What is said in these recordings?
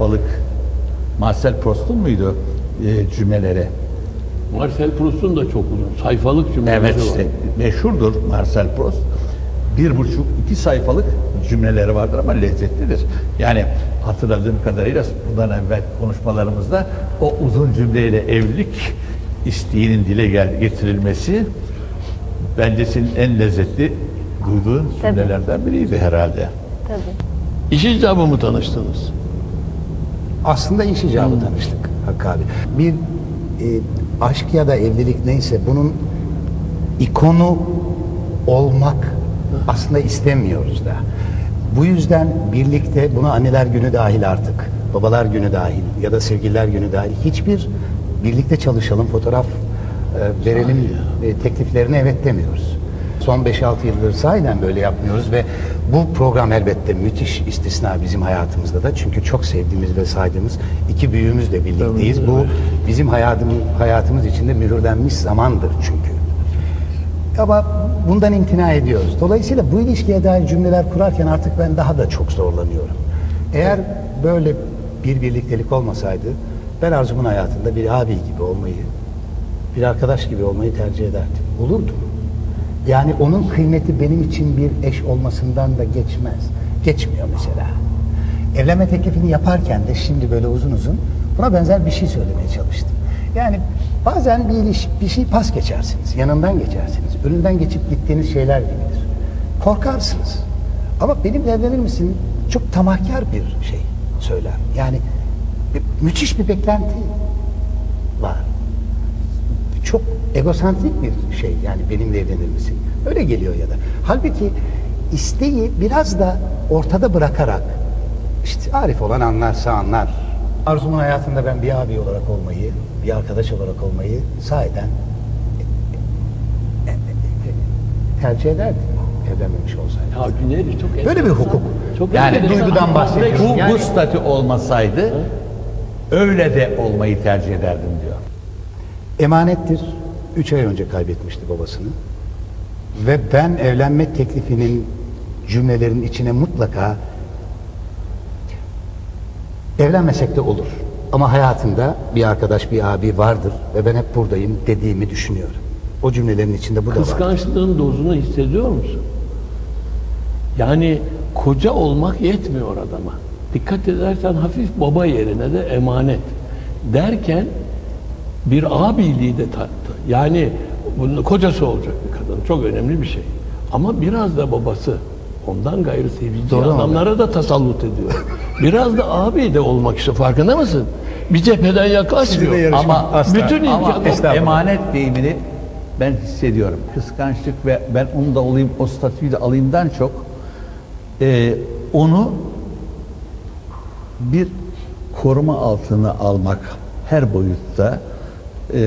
balık Marcel Proust'un muydu e, cümleleri? Marcel Proust'un da çok uzun. Sayfalık cümleleri Evet var. işte meşhurdur Marcel Proust. Bir buçuk iki sayfalık cümleleri vardır ama lezzetlidir. Yani hatırladığım kadarıyla bundan evvel konuşmalarımızda o uzun cümleyle evlilik isteğinin dile gel getirilmesi bence senin en lezzetli duyduğun cümlelerden biriydi herhalde. Tabii. İş icabı mı tanıştınız? Aslında iş icabı tanıştık Hakkı abi. Bir e, aşk ya da evlilik neyse bunun ikonu olmak aslında istemiyoruz da. Bu yüzden birlikte buna anneler günü dahil artık, babalar günü dahil ya da sevgililer günü dahil hiçbir birlikte çalışalım, fotoğraf e, verelim e, tekliflerine evet demiyoruz. Son 5-6 yıldır sahiden böyle yapmıyoruz ve bu program elbette müthiş istisna bizim hayatımızda da. Çünkü çok sevdiğimiz ve saydığımız iki büyüğümüzle birlikteyiz. Bu bizim hayatımız, hayatımız içinde mühürlenmiş zamandır çünkü. Ama bundan imtina ediyoruz. Dolayısıyla bu ilişkiye dair cümleler kurarken artık ben daha da çok zorlanıyorum. Eğer böyle bir birliktelik olmasaydı ben Arzum'un hayatında bir abi gibi olmayı, bir arkadaş gibi olmayı tercih ederdim. Olurdum. Yani onun kıymeti benim için bir eş olmasından da geçmez. Geçmiyor mesela. Evlenme teklifini yaparken de şimdi böyle uzun uzun buna benzer bir şey söylemeye çalıştım. Yani bazen bir iliş, bir şey pas geçersiniz, yanından geçersiniz, önünden geçip gittiğiniz şeyler gibidir. Korkarsınız. Ama benimle evlenir misin? Çok tamahkar bir şey söyler. Yani müthiş bir beklenti var çok egosantrik bir şey yani benimle evlenir misin? Öyle geliyor ya da. Halbuki isteği biraz da ortada bırakarak işte Arif olan anlarsa anlar. Arzumun hayatında ben bir abi olarak olmayı, bir arkadaş olarak olmayı sahiden tercih ederdim evlenmemiş olsaydı. Ya Güneri çok Böyle bir enteresan. hukuk. Çok Yani enteresan. duygudan bahsediyoruz. Bu, Yani- bu statü olmasaydı öyle de olmayı tercih ederdim diyor. Emanettir. Üç ay önce kaybetmişti babasını. Ve ben evlenme teklifinin cümlelerin içine mutlaka evlenmesek de olur. Ama hayatında bir arkadaş, bir abi vardır ve ben hep buradayım dediğimi düşünüyorum. O cümlelerin içinde bu da var. Kıskançlığın dozunu hissediyor musun? Yani koca olmak yetmiyor adama. Dikkat edersen hafif baba yerine de emanet. Derken bir abiliği de tattı. Yani bunun kocası olacak bir kadın. Çok önemli bir şey. Ama biraz da babası. Ondan gayrı Doğru mu? adamlara da tasallut ediyor. Biraz da abi de olmak işte farkında mısın? Bir cepheden yaklaşmıyor. Ama Asla. bütün Ama imkan estağfurullah. emanet deyimini ben hissediyorum. Kıskançlık ve ben onu da olayım, o statüyü de alayımdan çok e, onu bir koruma altına almak her boyutta e,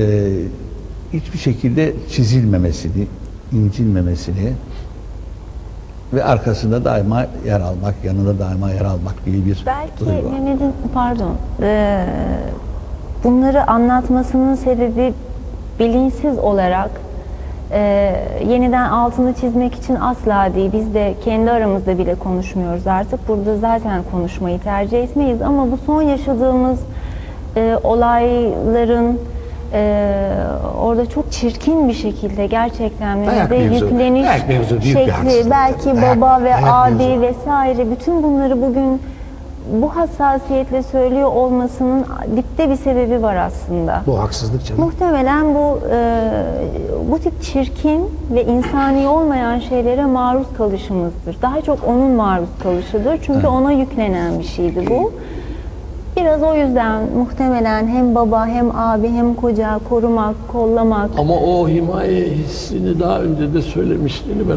hiçbir şekilde çizilmemesini, incinmemesini ve arkasında daima yer almak, yanında daima yer almak gibi bir Belki duygu var. Mehmet'in pardon eee, bunları anlatmasının sebebi bilinçsiz olarak eee, yeniden altını çizmek için asla değil. Biz de kendi aramızda bile konuşmuyoruz artık. Burada zaten konuşmayı tercih etmeyiz ama bu son yaşadığımız eee, olayların eee, orada çok çirkin bir şekilde gerçekten Dayak Mehmet'e mevzu. yükleniş Dayak mevzu büyük bir şekli haksızlık. belki Dayak- baba ve dayak abi mevzu. vesaire bütün bunları bugün bu hassasiyetle söylüyor olmasının dipte bir sebebi var aslında. Bu haksızlık canım. Muhtemelen bu e, bu tip çirkin ve insani olmayan şeylere maruz kalışımızdır. Daha çok onun maruz kalışıdır. Çünkü ona yüklenen bir şeydi bu. Biraz o yüzden muhtemelen hem baba hem abi hem koca korumak, kollamak, Ama o himaye hissini daha önce de söylemişliğini ben